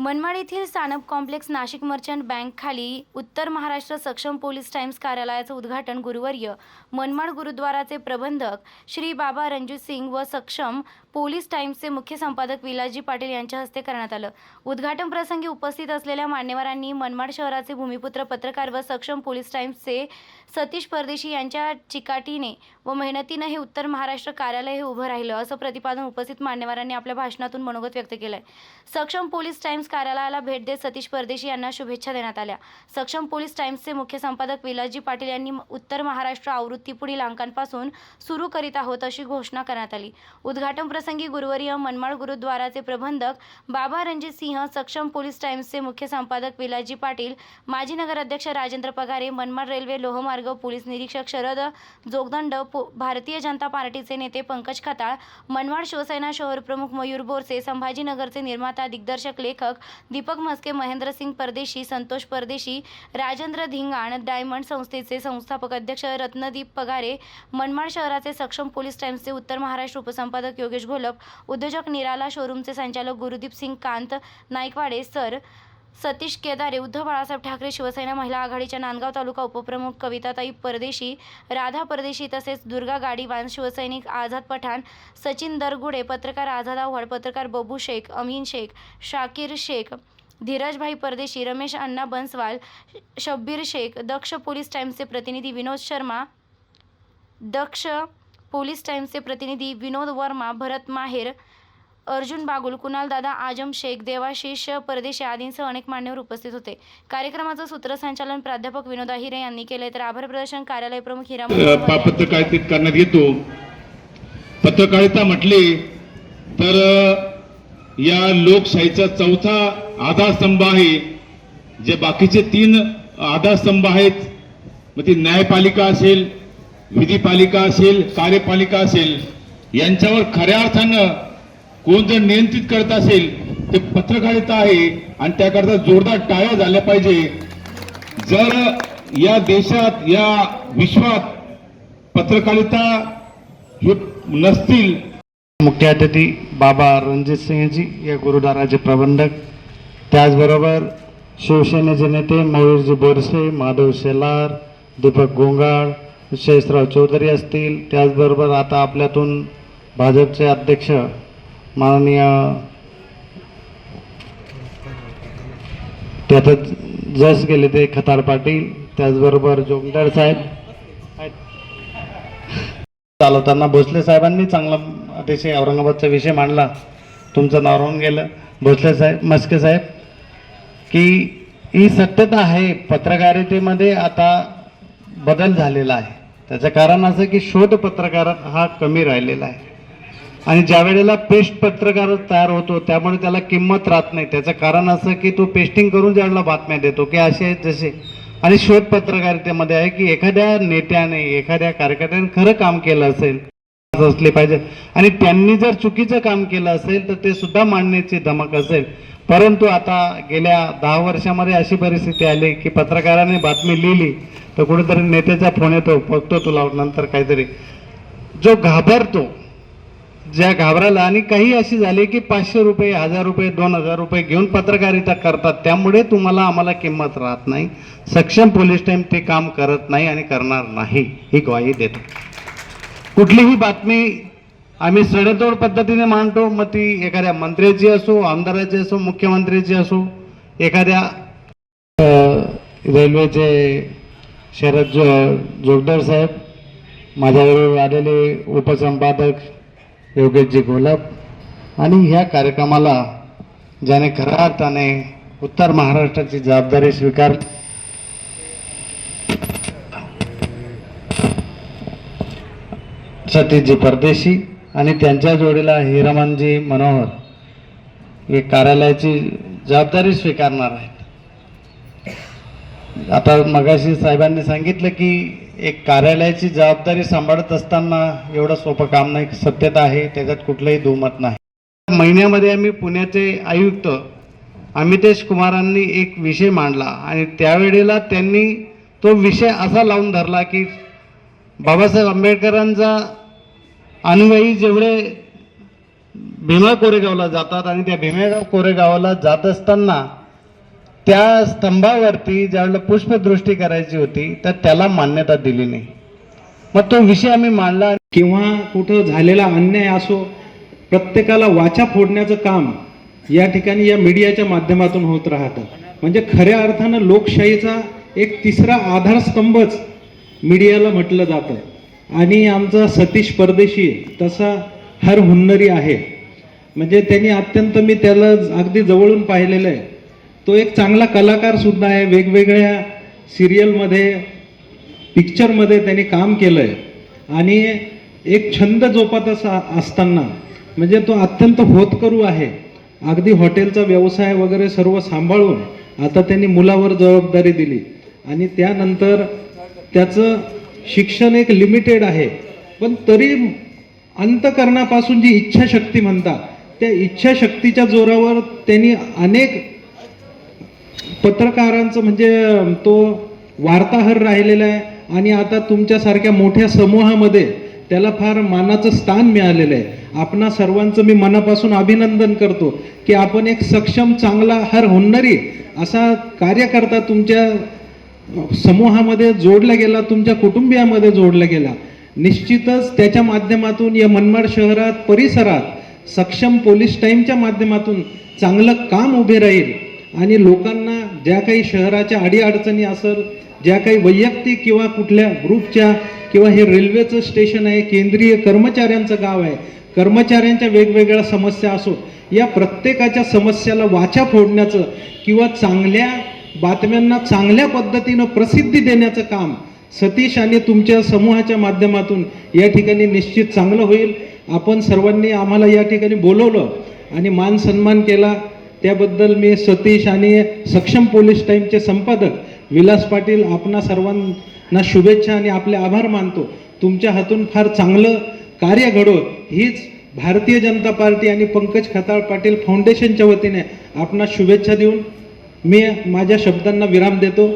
मनमाड येथील Sanap complex Nashik merchant bank खाली उत्तर महाराष्ट्र सक्षम पोलीस टाइम्स कार्यालयाचं उद्घाटन गुरुवर्य मनमाड गुरुद्वाराचे प्रबंधक श्री बाबा रणजित सिंग व सक्षम पोलीस टाइम्सचे मुख्य संपादक विलाजी पाटील यांच्या हस्ते करण्यात आलं. उद्घाटन प्रसंगी उपस्थित असलेल्या मान्यवरांनी मनमाड शहराचे भूमिपुत्र पत्रकार व सक्षम पोलीस टाइम्सचे सतीश परदेशी यांच्या चिकाटीने व मेहनतीनं हे उत्तर महाराष्ट्र कार्यालय हे उभं राहिलं असं प्रतिपादन उपस्थित मान्यवरांनी आपल्या भाषणातून मनोगत व्यक्त केलंय. सक्षम पोलीस टाइम्स कार्यालयाला भेट देत सतीश परदेशी यांना शुभेच्छा देण्यात आल्या. सक्षम पोलीस टाइम्सचे मुख्य संपादक विलाजी पाटील यांनी उत्तर महाराष्ट्र आवृत्ती पुढील अंकांपासून सुरू करीत आहोत अशी घोषणा करण्यात आली. उद्घाटन प्रसंगी गुरुवर्य मनमाड गुरुद्वाराचे प्रबंधक बाबा रणजित सिंह सक्षम पोलीस टाइम्सचे मुख्य संपादक विलाजी पाटील माजी नगराध्यक्ष राजेंद्र पगारे मनमाड रेल्वे लोहमार्ग पोलीस निरीक्षक शरद जोगदंड भारतीय जनता पार्टीचे नेते पंकज खताळ मनमाड शिवसेना शहर प्रमुख मयूर बोरसे संभाजीनगरचे निर्माता दिग्दर्शक लेखक दीपक म्हस्के महेंद्रसिंग परदेशी संतोष परदेशी राजेंद्र धिंगाण डायमंड संस्थेचे संस्थापक अध्यक्ष रत्नदीप पगारे मनमाड शहराचे सक्षम पोलीस टाइम्सचे उत्तर महाराष्ट्र उपसंपादक योगेश घोलप उद्योजक निराला शोरूमचे संचालक गुरुदीप सिंग कांत नाईकवाडे सर सतीश केदारे उद्धव बाळासाहेब ठाकरे शिवसेना महिला आघाडीच्या नांदगाव तालुका उपप्रमुख कविताताई परदेशी राधा परदेशी तसेच दुर्गा गाडीवान शिवसैनिक आझाद पठाण सचिन दरगुडे पत्रकार आझाद आव्हाड पत्रकार बबू शेख अमीन शेख शाकीर शेख धीरजभाई परदेशी रमेश अण्णा बन्सवाल शब्बीर शेख दक्ष पोलीस टाईम्सचे प्रतिनिधी विनोद शर्मा दक्ष पोलीस टाइम्सचे प्रतिनिधी विनोद वर्मा भरत माहेर अर्जुन बागुल कुणालदादा आजम शेख देवाशिष परदेशी आदींसह अनेक मान्यवर उपस्थित होते. कार्यक्रमाचं सूत्रसंचालन प्राध्यापक विनोद अहिरे यांनी केले तर आभार प्रदर्शन कार्यालय प्रमुख हिरा पा- पत्रकारितेत करण्यात येतो. पत्रकारिता म्हटली तर या लोकशाहीचा चौथा आधारस्तंभ आहे. जे बाकीचे तीन आधारस्तंभ आहेत मग ती न्यायपालिका असेल विधीपालिका असेल कार्यपालिका असेल यांच्यावर खऱ्या अर्थानं कोण जर नियंत्रित करत असेल ते पत्रकारिता आहे आणि त्याकरता जोरदार टाळ्या झाल्या पाहिजे. जर या देशात या विश्वात पत्रकारिता हे नसतील. मुख्य अतिथी बाबा रणजित सिंहजी या गुरुद्वाराचे प्रबंधक. त्याचबरोबर शिवसेनेचे नेते मयूरजी बोरसे माधव शेलार दीपक गोंगाळ शेषराव चौधरी असतील त्याचबरोबर आता आपल्यातून भाजपचे अध्यक्ष माननीय त्यातच जस गेले ते खताळ पाटील त्याचबरोबर जोगदार साहेब चालवताना भोसले साहेबांनी चांगला अतिशय औरंगाबादचा विषय मांडला. तुमचं नाव राहून गेलं. भोसले साहेब मस्के साहेब की ही सत्यता आहे पत्रकारितेमध्ये आता बदल झालेला आहे. त्याचं कारण असं की शोध पत्रकार हा कमी राहिलेला आहे. आणि ज्या वेळेला पेस्ट पत्रकार तयार होतो त्यामुळे त्याला किंमत राहत नाही. त्याचं कारण असं की तो पेस्टिंग करून ज्यावेळेला बातम्या देतो की असे आहेत जसे आणि शोध पत्रकारितेमध्ये आहे की एखाद्या नेत्याने एखाद्या कार्यकर्त्याने खरं काम केलं असेल असले पाहिजे. आणि त्यांनी जर चुकीचं काम केलं असेल तर ते सुद्धा मांडण्याची धमक असेल. परंतु आता गेल्या दहा वर्षामध्ये अशी परिस्थिती आली की पत्रकाराने बातमी लिहिली तर कुठेतरी नेत्याचा फोन येतो बघतो तुला नंतर काहीतरी. जो घाबरतो ज्या घाबराला आणि काही अशी झाली की पाचशे रुपये हजार रुपये दोन हजार रुपये घेऊन पत्रकारिता करतात त्यामुळे तुम्हाला आम्हाला किंमत राहत नाही. सक्षम पोलीस टाईम ते काम करत नाही आणि करणार नाही ही ग्वाही देतो कुठलीही बातमी आम्ही सडेतोड पद्धतीने मांडतो. मग ती एखाद्या मंत्र्याची असो आमदाराची असो मुख्यमंत्र्याची असो एखाद्या रेल्वेचे शरद जो जोगदार साहेब माझ्याबरोबर आलेले उपसंपादक योगेशजी गोलप आणि ह्या कार्यक्रमाला ज्याने खऱ्या अर्थाने उत्तर महाराष्ट्राची जबाबदारी स्वीकार सतीशजी परदेशी आणि त्यांच्या जोडीला हिरामनजी मनोहर हे कार्यालयाची जबाबदारी स्वीकारणार आहेत. आता मगाशी साहेबांनी सांगितलं की एक कार्यालयाची जबाबदारी सांभाळत असताना एवढं सोपं काम नाही सत्यता आहे त्याच्यात कुठलंही दुमत नाही. महिन्यामध्ये आम्ही पुण्याचे आयुक्त अमितेश कुमारांनी एक विषय मांडला आणि त्यावेळेला त्यांनी तो विषय असा लावून धरला की बाबासाहेब आंबेडकरांचा अनुयायी जेवढे भीमा कोरेगावला जातात आणि त्या भीमेगाव कोरेगावला जात असताना त्या स्तंभावरती ज्यावेळेला पुष्पदृष्टी करायची होती तर त्याला मान्यता दिली नाही. मग तो विषय आम्ही मांडला. किंवा कुठं झालेला अन्याय असो प्रत्येकाला वाचा फोडण्याचं काम या ठिकाणी या मीडियाच्या माध्यमातून होत राहतं. म्हणजे खऱ्या अर्थानं लोकशाहीचा एक तिसरा आधारस्तंभच मीडियाला म्हटलं जातं. आणि आमचा सतीश परदेशी तसा हर हुन्नरी आहे. म्हणजे त्यांनी अत्यंत मी त्याला अगदी जवळून पाहिलेलं आहे. तो एक चांगला कलाकार सुद्धा आहे. वेगवेगळ्या सिरियलमध्ये पिक्चरमध्ये त्यांनी काम केलं आहे आणि एक छंद जोपात असा असताना म्हणजे तो अत्यंत होतकरू आहे. अगदी हॉटेलचा व्यवसाय वगैरे सर्व सांभाळून आता त्यांनी मुलावर जबाबदारी दिली. आणि त्यानंतर त्याचं शिक्षण एक लिमिटेड आहे. पण तरी अंतकरणापासून जी इच्छाशक्ती म्हणतात त्या इच्छाशक्तीच्या जोरावर त्यांनी अनेक पत्रकारांचं म्हणजे तो वार्ताहर राहिलेला आहे आणि आता तुमच्यासारख्या मोठ्या समूहामध्ये त्याला फार मानाचं स्थान मिळालेलं आहे. आपणा सर्वांचं मी मनापासून अभिनंदन करतो की आपण एक सक्षम चांगला हर हुन्नरी असा कार्यकर्ता तुमच्या समूहामध्ये जोडला गेला तुमच्या कुटुंबियामध्ये जोडला गेला निश्चितच त्याच्या माध्यमातून या मनमाड शहरात परिसरात सक्षम पोलीस टाईमच्या माध्यमातून चांगलं काम उभे राहील. आणि लोकांना ज्या काही शहराच्या अडीअडचणी असेल ज्या काही वैयक्तिक किंवा कुठल्या ग्रुपच्या किंवा हे रेल्वेचं स्टेशन आहे केंद्रीय कर्मचाऱ्यांचं गाव आहे कर्मचाऱ्यांच्या वेगवेगळ्या समस्या असो या प्रत्येकाच्या समस्याला वाचा फोडण्याचं किंवा चांगल्या बातम्यांना चांगल्या पद्धतीनं प्रसिद्धी देण्याचं काम सतीश आणि तुमच्या समूहाच्या माध्यमातून या ठिकाणी निश्चित चांगलं होईल. आपण सर्वांनी आम्हाला या ठिकाणी बोलवलं आणि मान सन्मान केला. त्याबद्दल मी सतीश आणि सक्षम पोलीस टाईमचे संपादक विलास पाटील आपणा सर्वांना शुभेच्छा आणि आपले आभार मानतो. तुमच्या हातून फार चांगलं कार्य घडो हीच भारतीय जनता पार्टी आणि पंकज खताळ पाटील फाउंडेशनच्या वतीने आपणास शुभेच्छा देऊन मी माझ्या शब्दांना विराम देतो.